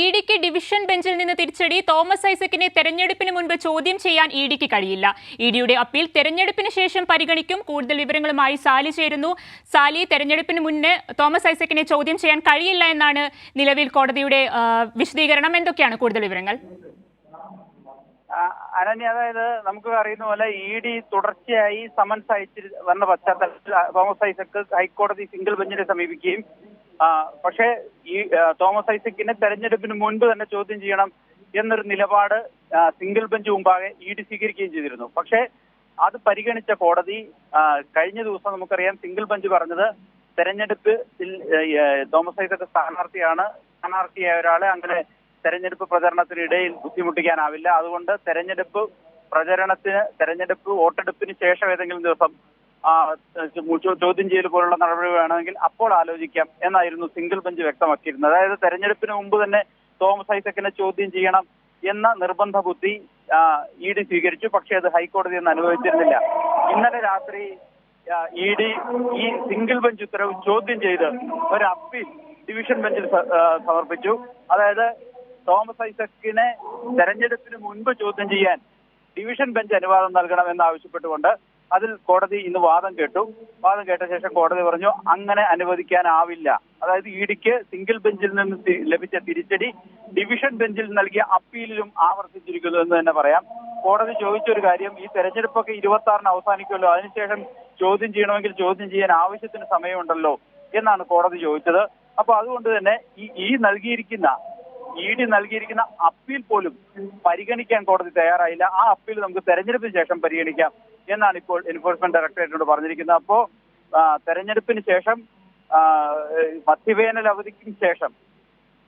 E ഡിക്ക് division ബെഞ്ചിൽ നിന്ന് തിരിച്ചടി. തോമസ് ഐസക്കിനെ തെരഞ്ഞെടുപ്പിന് മുൻപ് ചോദ്യം ചെയ്യാൻ ഇ ഡിക്ക് കഴിയില്ല. ഇ ഡിയുടെ അപ്പീൽ തെരഞ്ഞെടുപ്പിന് ശേഷം പരിഗണിക്കും. കൂടുതൽ വിവരങ്ങളുമായി സാലി ചേരുന്നു. സാലി തെരഞ്ഞെടുപ്പിന് മുന്നേ തോമസ് ഐസക്കിനെ ചോദ്യം ചെയ്യാൻ കഴിയില്ല എന്നാണ് നിലവിൽ കോടതിയുടെ വിശദീകരണം. എന്തൊക്കെയാണ് കൂടുതൽ വിവരങ്ങൾ? അനന്യ അതായത് നമുക്ക് അറിയുന്ന പോലെ ഇ ഡി തുടർച്ചയായി സമൻസ് അയച്ചിരുന്ന വന്ന പശ്ചാത്തലത്തിൽ തോമസ് ഐസക്ക് ഹൈക്കോടതി സിംഗിൾ ബെഞ്ചിനെ സമീപിക്കുകയും പക്ഷേ ഈ തോമസ് ഐസക്കിനെ തെരഞ്ഞെടുപ്പിന് മുൻപ് തന്നെ ചോദ്യം ചെയ്യണം എന്നൊരു നിലപാട് സിംഗിൾ ബെഞ്ച് മുമ്പാകെ ഇ ഡി സ്വീകരിക്കുകയും ചെയ്തിരുന്നു. പക്ഷേ അത് പരിഗണിച്ച കോടതി കഴിഞ്ഞ ദിവസം നമുക്കറിയാം സിംഗിൾ ബെഞ്ച് പറഞ്ഞത് തെരഞ്ഞെടുപ്പ് തോമസ് ഐസക്ക് സ്ഥാനാർത്ഥിയാണ്. സ്ഥാനാർത്ഥിയായ ഒരാളെ അങ്ങനെ തെരഞ്ഞെടുപ്പ് പ്രചരണത്തിനിടയിൽ ബുദ്ധിമുട്ടിക്കാനാവില്ല. അതുകൊണ്ട് തെരഞ്ഞെടുപ്പ് പ്രചരണത്തിന് തെരഞ്ഞെടുപ്പ് വോട്ടെടുപ്പിന് ശേഷം ഏതെങ്കിലും ദിവസം ചോദ്യം ചെയ്യൽ പോലുള്ള നടപടി വേണമെങ്കിൽ അപ്പോൾ ആലോചിക്കാം എന്നായിരുന്നു സിംഗിൾ ബെഞ്ച് വ്യക്തമാക്കിയിരുന്നത്. അതായത് തെരഞ്ഞെടുപ്പിന് മുമ്പ് തന്നെ തോമസ് ഐസക്കിനെ ചോദ്യം ചെയ്യണം എന്ന നിർബന്ധ ബുദ്ധി ഇ ഡി സ്വീകരിച്ചു. പക്ഷേ അത് ഹൈക്കോടതി എന്ന് അനുവദിച്ചിരുന്നില്ല. ഇന്നലെ രാത്രി ഇ ഡി ഈ സിംഗിൾ ബെഞ്ച് ഉത്തരവ് ചോദ്യം ചെയ്ത് ഒരു അപ്പീൽ ഡിവിഷൻ ബെഞ്ചിൽ സമർപ്പിച്ചു. അതായത് തോമസ് ഐസക്കിനെ തെരഞ്ഞെടുപ്പിന് മുൻപ് ചോദ്യം ചെയ്യാൻ ഡിവിഷൻ ബെഞ്ച് അനുവാദം നൽകണം എന്നാവശ്യപ്പെട്ടുകൊണ്ട് അതിൽ കോടതി ഇന്ന് വാദം കേട്ടു. വാദം കേട്ട ശേഷം കോടതി പറഞ്ഞു അങ്ങനെ അനുവദിക്കാനാവില്ല. അതായത് ഇഡിക്ക് സിംഗിൾ ബെഞ്ചിൽ നിന്ന് ലഭിച്ച തിരിച്ചടി ഡിവിഷൻ ബെഞ്ചിൽ നൽകിയ അപ്പീലിലും ആവർത്തിച്ചിരിക്കുന്നു എന്ന് തന്നെ പറയാം. കോടതി ചോദിച്ചൊരു കാര്യം ഈ തെരഞ്ഞെടുപ്പൊക്കെ ഇരുപത്തി ആറിന് അവസാനിക്കുമല്ലോ. അതിനുശേഷം ചോദ്യം ചെയ്യണമെങ്കിൽ ചോദ്യം ചെയ്യാൻ ആവശ്യത്തിന് സമയമുണ്ടല്ലോ എന്നാണ് കോടതി ചോദിച്ചത്. അപ്പൊ അതുകൊണ്ട് തന്നെ ഈ ഈ നൽകിയിരിക്കുന്ന ഇ ഡി നൽകിയിരിക്കുന്ന അപ്പീൽ പോലും പരിഗണിക്കാൻ കോടതി തയ്യാറായില്ല. ആ അപ്പീൽ നമുക്ക് തെരഞ്ഞെടുപ്പിന് ശേഷം പരിഗണിക്കാം എന്നാണ് ഇപ്പോൾ എൻഫോഴ്സ്മെന്റ് ഡയറക്ടറേറ്റിനോട് പറഞ്ഞിരിക്കുന്നത്. അപ്പോ തെരഞ്ഞെടുപ്പിന് ശേഷം മധ്യവേനൽ അവധിക്കും ശേഷം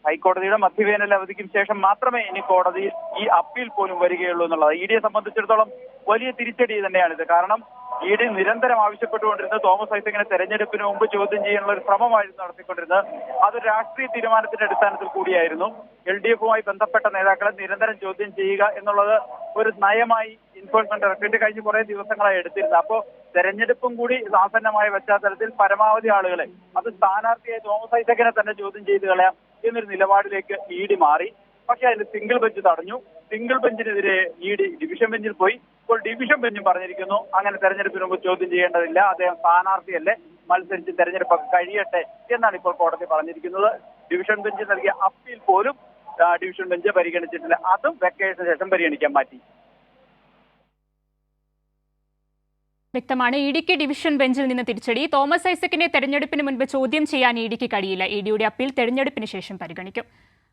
ഹൈക്കോടതിയുടെ മധ്യവേനൽ അവധിക്കും ശേഷം മാത്രമേ ഇനി കോടതി ഈ അപ്പീൽ പോലും വരികയുള്ളൂ എന്നുള്ളത്. ഇ ഡിയെ സംബന്ധിച്ചിടത്തോളം വലിയ തിരിച്ചടി തന്നെയാണിത് കാരണം ഇ ഡി നിരന്തരം ആവശ്യപ്പെട്ടുകൊണ്ടിരുന്നത് തോമസ് ഐസക്കിനെ തെരഞ്ഞെടുപ്പിന് മുമ്പ് ചോദ്യം ചെയ്യാനുള്ള ഒരു ശ്രമമായിരുന്നു നടത്തിക്കൊണ്ടിരുന്നത്. അത് രാഷ്ട്രീയ തീരുമാനത്തിന്റെ അടിസ്ഥാനത്തിൽ കൂടിയായിരുന്നു. എൽ ഡി എഫുമായി ബന്ധപ്പെട്ട നേതാക്കളെ നിരന്തരം ചോദ്യം ചെയ്യുക എന്നുള്ളത് ഒരു നയമായി എൻഫോഴ്സ്മെന്റ് ഡയറക്ടറേറ്റ് കഴിഞ്ഞ് കുറെ ദിവസങ്ങളായി എടുത്തിരുന്നത്. അപ്പോ തെരഞ്ഞെടുപ്പും കൂടി ആസന്നമായ പശ്ചാത്തലത്തിൽ പരമാവധി ആളുകളെ അത് സ്ഥാനാർത്ഥിയായി തോമസ് ഐസക്കിനെ തന്നെ ചോദ്യം ചെയ്ത് കളയാം എന്നൊരു നിലപാടിലേക്ക് ഇ ഡി മാറി. പക്ഷേ അതിന് സിംഗിൾ ബെഞ്ച് തടഞ്ഞു. സിംഗിൾ ബെഞ്ചിനെതിരെ ഇ ഡി ഡിവിഷൻ ബെഞ്ചിൽ പോയി. ഇപ്പോൾ ഡിവിഷൻ ബെഞ്ചും പറഞ്ഞിരിക്കുന്നു. അങ്ങനെ തെരഞ്ഞെടുപ്പിന് മുമ്പ് ചോദ്യം ചെയ്യേണ്ടതില്ല. അദ്ദേഹം സ്ഥാനാർത്ഥിയല്ലേ? മത്സരിച്ച് തെരഞ്ഞെടുപ്പൊക്കെ കഴിയട്ടെ എന്നാണ് ഇപ്പോൾ കോടതി പറഞ്ഞിരിക്കുന്നത്. ഡിവിഷൻ ബെഞ്ച് നൽകിയ അപ്പീൽ പോലും ഡിവിഷൻ ബെഞ്ച് പരിഗണിച്ചിട്ടില്ല. അതും വെക്കേഷന് ശേഷം പരിഗണിക്കാൻ മാറ്റി. വ്യക്തമാണ്. ഇ ഡിക്ക് ഡിവിഷൻ ബെഞ്ചിൽ നിന്ന് തിരിച്ചടി. തോമസ് ഐസക്കിനെ തെരഞ്ഞെടുപ്പിന് മുൻപ് ചോദ്യം ചെയ്യാൻ ഇ ഡിക്ക് കഴിയില്ല. ഇ ഡിയുടെ അപ്പീൽ തെരഞ്ഞെടുപ്പിന് ശേഷം പരിഗണിക്കും.